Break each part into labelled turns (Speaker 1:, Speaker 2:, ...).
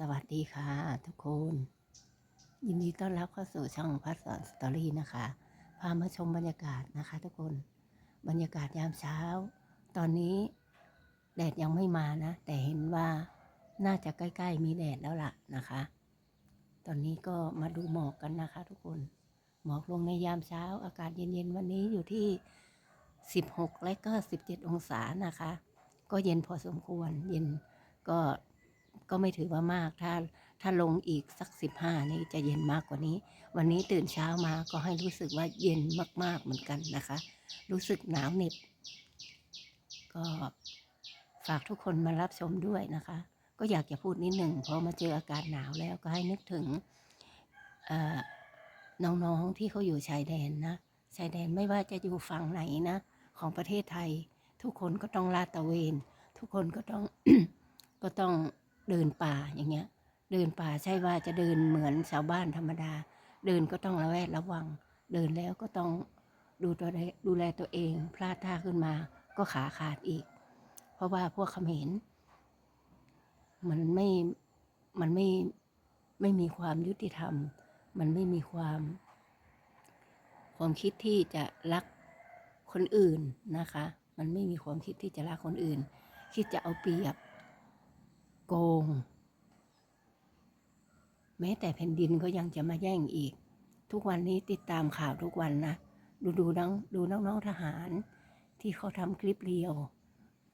Speaker 1: สวัสดีค่ะทุกคน ยินดีต้อนรับเข้าสู่ช่องพัฒสอนสตอรี่นะคะ พามาชมบรรยากาศนะคะทุกคน บรรยากาศยามเช้า ตอนนี้แดดยังไม่มานะ แต่เห็นว่าน่าจะใกล้ ๆ มีแดดแล้วล่ะนะคะ ตอนนี้ก็มาดูหมอกกันนะคะ ทุกคน หมอกลงในยามเช้า อากาศเย็นๆวันนี้อยู่ที่ 16 และก็ 17 องศานะคะ ก็เย็นพอสมควร เย็นก็ ก็ไม่ถือว่ามาก ถ้าถ้าลงอีกสัก 15 นี่จะเย็นมากกว่านี้ วันนี้ตื่นเช้ามาก็ให้รู้สึกว่าเย็นมาก ๆเหมือนกันนะคะ รู้สึกหนาวเหน็บ ก็ฝากทุกคนมารับชมด้วยนะคะ ก็อยากจะพูดนิดหนึ่งพอมาเจออากาศหนาวแล้วก็ให้นึกถึงน้องๆที่เขาอยู่ชายแดนนะชายแดนไม่ว่าจะอยู่ฝั่งไหนนะ ของประเทศไทย ทุกคนก็ต้องลาดตระเวน ทุกคนก็ต้องก็ต้อง เดินป่าอย่างเงี้ย เดินป่าใช่ว่าจะเดินเหมือนชาวบ้านธรรมดา เดินก็ต้องระแวดระวัง เดินแล้วก็ต้องดูตัวดูแลตัวเอง พลาดท่าขึ้นมาก็ขาขาดอีก เพราะว่าพวกเขมรมันไม่ มันไม่ ไม่มีความยุติธรรม มันไม่มีความ ความคิดที่จะรักคนอื่นนะคะ มันไม่มีความคิดที่จะรักคนอื่น คิดจะเอาเปรียบ โกง แม้แต่แผ่นดินก็ยังจะมาแย่งอีก ทุกวันนี้ติดตามข่าวทุกวันนะ ดูดูน้องดูน้องๆทหาร ที่เขาทำคลิปเรียว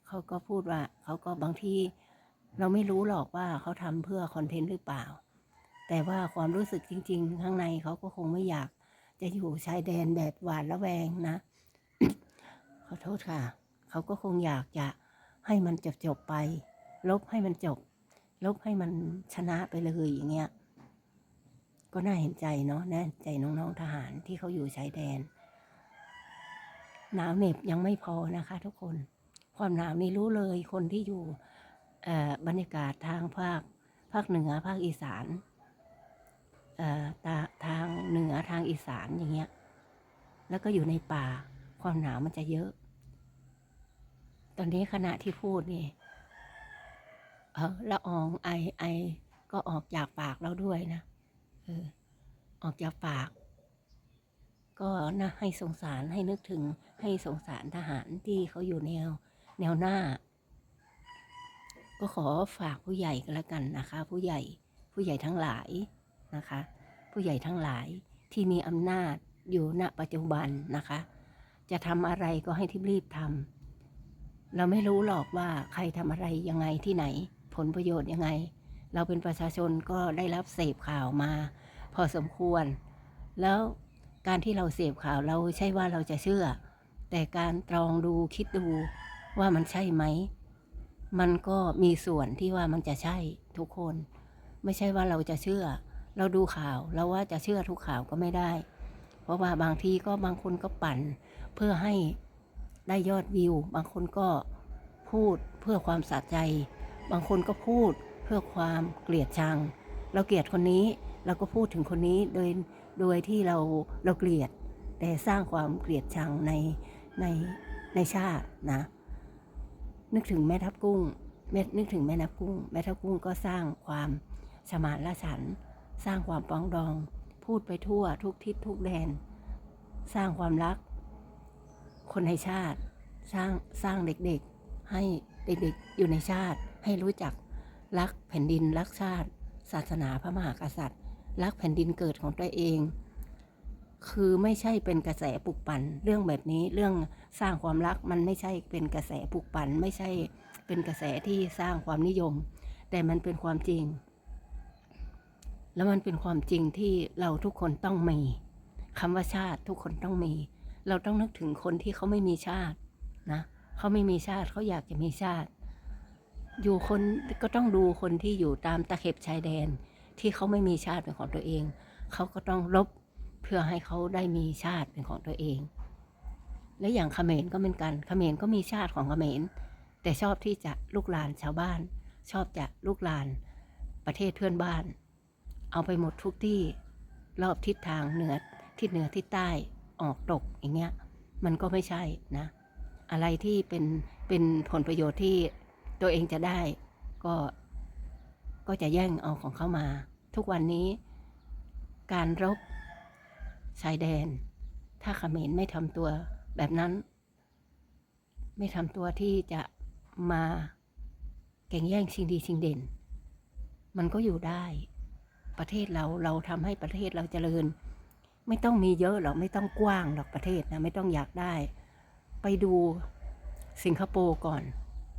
Speaker 1: เขาก็พูดว่าเขาก็บางทีเราไม่รู้หรอกว่าเขาทำเพื่อคอนเทนต์หรือเปล่า แต่ว่าความรู้สึกจริง ๆ ข้างในเขาก็คงไม่อยากจะอยู่ชายแดนแบบหวาดระแวงนะ ขอโทษค่ะ เขาก็คงอยากจะให้มันจบจบไป ลบให้มันจบ ลบให้มันชนะไปเลยอย่างเงี้ย ก็น่าเห็นใจเนาะน่าเห็นใจน้องๆทหารที่เขาอยู่ชายแดน หนาวเหน็บยังไม่พอนะคะ ทุกคน ความหนาวนี่รู้เลยคนที่อยู่บรรยากาศทางภาคภาคเหนือภาคอีสานตาทางเหนือทางอีสานอย่างเงี้ย แล้วก็อยู่ในป่า ความหนาวมันจะเยอะ ตอนนี้ขณะที่พูดนี่ ละอองไอไอก็ออกจากปากเราด้วยนะเออออกจากปาก ก็น่าให้สงสารให้นึกถึงให้สงสารทหารที่เขาอยู่แนว แนวหน้า ก็ขอฝากผู้ใหญ่กันละกันนะคะ ผู้ใหญ่ผู้ใหญ่ทั้งหลายนะคะ ผู้ใหญ่ทั้งหลายที่มีอำนาจอยู่ณปัจจุบันนะคะ จะทำอะไรก็ให้ที่รีบทำเราไม่รู้หรอกว่าใครทำอะไรยังไงที่ไหน ผลประโยชน์ยังไง เราเป็นประชาชนก็ได้รับเสพข่าวมา พอสมควร แล้วการที่เราเสพข่าวเราใช่ว่าเราจะเชื่อ แต่การตรองดูคิดดูว่ามันใช่ไหม มันก็มีส่วนที่ว่ามันจะใช่ทุกคน ไม่ใช่ว่าเราจะเชื่อ เราดูข่าวเราว่าจะเชื่อทุกข่าวก็ไม่ได้ เพราะว่าบางทีก็บางคนก็ปั่น เพื่อให้ได้ยอดวิว บางคนก็พูดเพื่อความสะใจ บางคนก็พูดเพื่อความเกลียดชัง เราเกลียดคนนี้เราก็พูดถึงคนนี้โดยโดยที่เราเราเกลียด แต่สร้างความเกลียดชังในในในชาตินะ นึกถึงแม่ทับกุ้งแม่นึกถึงแม่นับกุ้ง แม่ทับกุ้งก็สร้างความสมานละฉัน สร้างความปองดอง พูดไปทั่วทุกทิศทุกแดน สร้างความรัก คนในชาติ สร้างสร้างเด็กๆ ให้เด็กๆอยู่ในชาติ ให้รู้จักรักแผ่นดินรักชาติ ศาสนาพระมหากษัตริย์ รักแผ่นดินเกิดของตัวเอง คือไม่ใช่เป็นกระแสปลุกปั่นเรื่องแบบนี้เรื่องสร้างความรักมันไม่ใช่เป็นกระแสปลุกปั่นไม่ใช่เป็นกระแสที่สร้างความนิยม แต่มันเป็นความจริง แล้วมันเป็นความจริงที่เราทุกคนต้องมีคำว่าชาติทุกคนต้องมี เราต้องนึกถึงคนที่เขาไม่มีชาตินะเขาไม่มีชาติเขาอยากจะมีชาติ อยู่คนก็ต้องดูคนที่อยู่ตามตะเข็บชายแดน ที่เขาไม่มีชาติเป็นของตัวเอง เขาก็ต้องรบเพื่อให้เขาได้มีชาติเป็นของตัวเอง และอย่างเขมรก็เหมือนกันเขมรก็มีชาติของเขมรแต่ชอบที่จะลุกลานชาวบ้าน ชอบจะลุกลานประเทศเพื่อนบ้าน เอาไปหมดทุกที่รอบทิศทางเหนือทิศเหนือทิศใต้ออกตกอย่างเงี้ย มันก็ไม่ใช่นะ อะไรที่เป็นเป็นผลประโยชน์ที่ ตัวเองจะได้ ก็ก็จะแย่งเอาของเขามา ทุกวันนี้ การรบชายแดน ถ้าเขมรไม่ทำตัวแบบนั้น ไม่ทำตัวที่จะมาแข่งแย่งชิงดีชิงเด่น มันก็อยู่ได้ ประเทศเราเราทำให้ประเทศเราเจริญ ไม่ต้องมีเยอะหรอกไม่ต้องกว้างหรอกประเทศนะไม่ต้องอยากได้ ไปดูสิงคโปร์ก่อน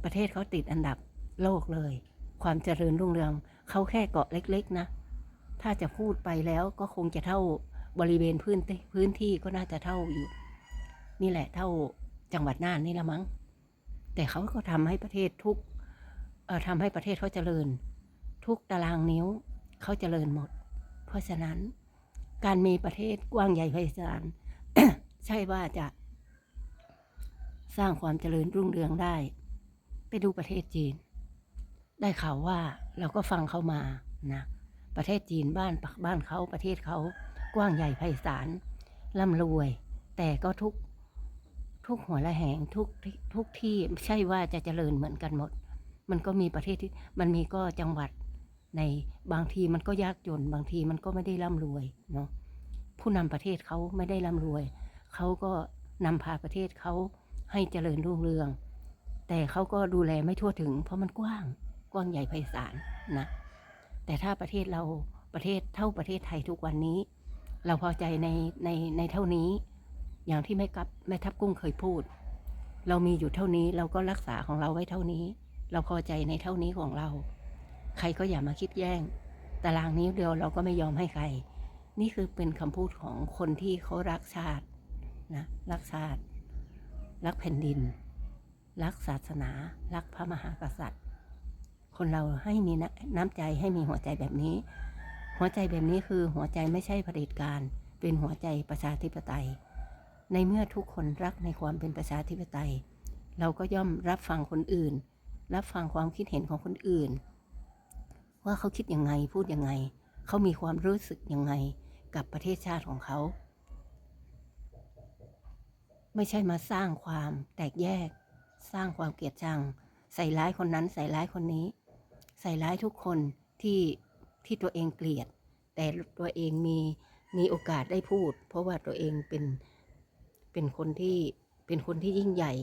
Speaker 1: ประเทศเขาติดอันดับโลกเลย ความเจริญรุ่งเรืองเขาแค่เกาะเล็ก ๆ นะ ถ้าจะพูดไปแล้วก็คงจะเท่าบริเวณพื้นที่พื้นที่ก็น่าจะเท่าอยู่ นี่แหละเท่าจังหวัดน่านนี่ละมั้ง แต่เขาก็ทำให้ประเทศทุกทำให้ประเทศเขาเจริญ ทุกตารางนิ้วเขาเจริญหมด เพราะฉะนั้นการมีประเทศกว้างใหญ่ไพศาลใช่ว่าจะสร้างความเจริญรุ่งเรืองได้ ไปดูประเทศจีน ได้ข่าวว่าเราก็ฟังเขามานะประเทศจีนบ้านปักบ้านเขาประเทศเขากว้างใหญ่ไพศาลร่ำรวย แต่ก็ทุกทุกหัวละแหงทุกทุกที่ใช่ว่าจะเจริญเหมือนกันหมด มันก็มีประเทศที่มันมีก็จังหวัดในบางทีมันก็ยากจน บางทีมันก็ไม่ได้ร่ำรวยเนาะผู้นำประเทศเขาไม่ได้ร่ำรวย เขาก็นำพาประเทศเขาให้เจริญรุ่งเรือง แต่เขาก็ดูแลไม่ทั่วถึง เพราะมันกว้างกว้างใหญ่ไพศาลนะแต่ถ้าประเทศเราประเทศเท่าประเทศไทยทุกวันนี้ เราพอใจในในในเท่านี้ อย่างที่แม่กับแม่ทับกุ้งเคยพูด เรามีอยู่เท่านี้เราก็รักษาของเราไว้เท่านี้ เราพอใจในเท่านี้ของเรา ใครก็อย่ามาคิดแย่งตารางนี้วเดียวเราก็ไม่ยอมให้ใคร นี่คือเป็นคำพูดของคนที่เขารักชาตินะรักชาติ รักแผ่นดิน รักศาสนา รักพระมหากษัตริย์ คนเราให้มีน้ำใจให้มีหัวใจแบบนี้ หัวใจแบบนี้คือหัวใจไม่ใช่เผด็จการ เป็นหัวใจประชาธิปไตย ในเมื่อทุกคนรักในความเป็นประชาธิปไตย เราก็ย่อมรับฟังคนอื่น รับฟังความคิดเห็นของคนอื่น ว่าเขาคิดยังไงพูดยังไง เขามีความรู้สึกยังไงกับประเทศชาติของเขา ไม่ใช่มาสร้างความแตกแยก สร้างความเกลียดชัง ใส่ร้ายคนนั้น ใส่ร้ายคนนี้ ใส่ร้ายทุกคนที่ที่ตัวเองเกลียด แต่ตัวเองมีมีโอกาสได้พูด เพราะว่าตัวเองเป็นเป็นคนที่เป็นคนที่ยิ่งใหญ่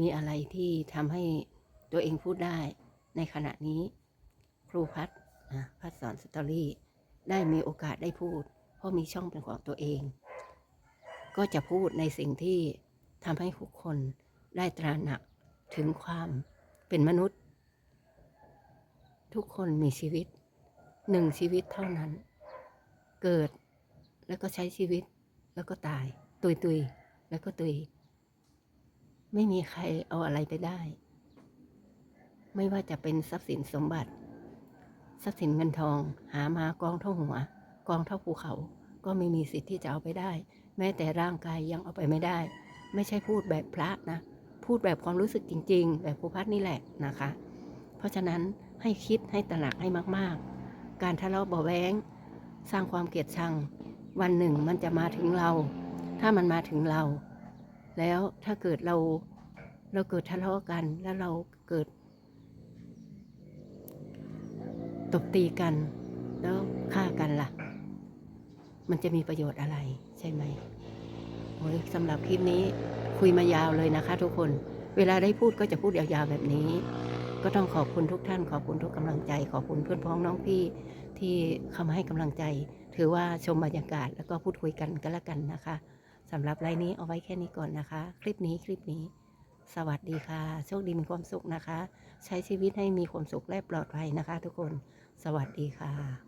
Speaker 1: มีอะไรที่ทำให้ตัวเองพูดได้ ในขณะนี้ ครูพัฒน์นะพัฒน์สอนสตอรี่ได้มีโอกาสได้พูด เพราะมีช่องเป็นของตัวเอง ก็จะพูดในสิ่งที่ทำให้ทุกคน ได้ตระหนักถึงความเป็นมนุษย์ ทุกคนมีชีวิตหนึ่งชีวิตเท่านั้น เกิดแล้วก็ใช้ชีวิตแล้วก็ตาย ตุยตุยแล้วก็ตุย ไม่มีใครเอาอะไรไปได้ ไม่ว่าจะเป็นทรัพย์สินสมบัติ ทรัพย์สินเงินทองหามากองเท่าหัว กองเท่าภูเขา ก็ไม่มีสิทธิ์ที่จะเอาไปได้ แม้แต่ร่างกายยังเอาไปไม่ได้ ไม่ใช่พูดแบบพระนะ พูดแบบความรู้สึกจริง ๆ แบบครูพัฒน์นี่แหละนะคะ เพราะฉะนั้นให้คิดให้ตระหนักให้มากๆ การทะเลาะเบาแว้งสร้างความเกลียดชัง วันหนึ่งมันจะมาถึงเรา ถ้ามันมาถึงเรา แล้วถ้าเกิดเราเราเกิดทะเลาะกันแล้วเราเกิด ตบตีกัน แล้วฆ่ากันล่ะ มันจะมีประโยชน์อะไรใช่ไหมโอ้ยสำหรับคลิปนี้ คุยมายาวเลยนะคะ ทุกคน เวลาได้พูดก็จะพูดยาวๆแบบนี้ ก็ต้องขอบคุณทุกท่าน ขอบคุณทุกกำลังใจ ขอบคุณเพื่อนพ้องน้องพี่ที่เข้ามาให้กำลังใจ ถือว่าชมบรรยากาศแล้วก็พูดคุยกันก็แล้วกันนะคะสำหรับไลน์นี้เอาไว้แค่นี้ก่อนนะคะ คลิปนี้คลิปนี้ สวัสดีค่ะ โชคดีมีความสุขนะคะ ใช้ชีวิตให้มีความสุขและปลอดภัยนะคะ ทุกคน สวัสดีค่ะ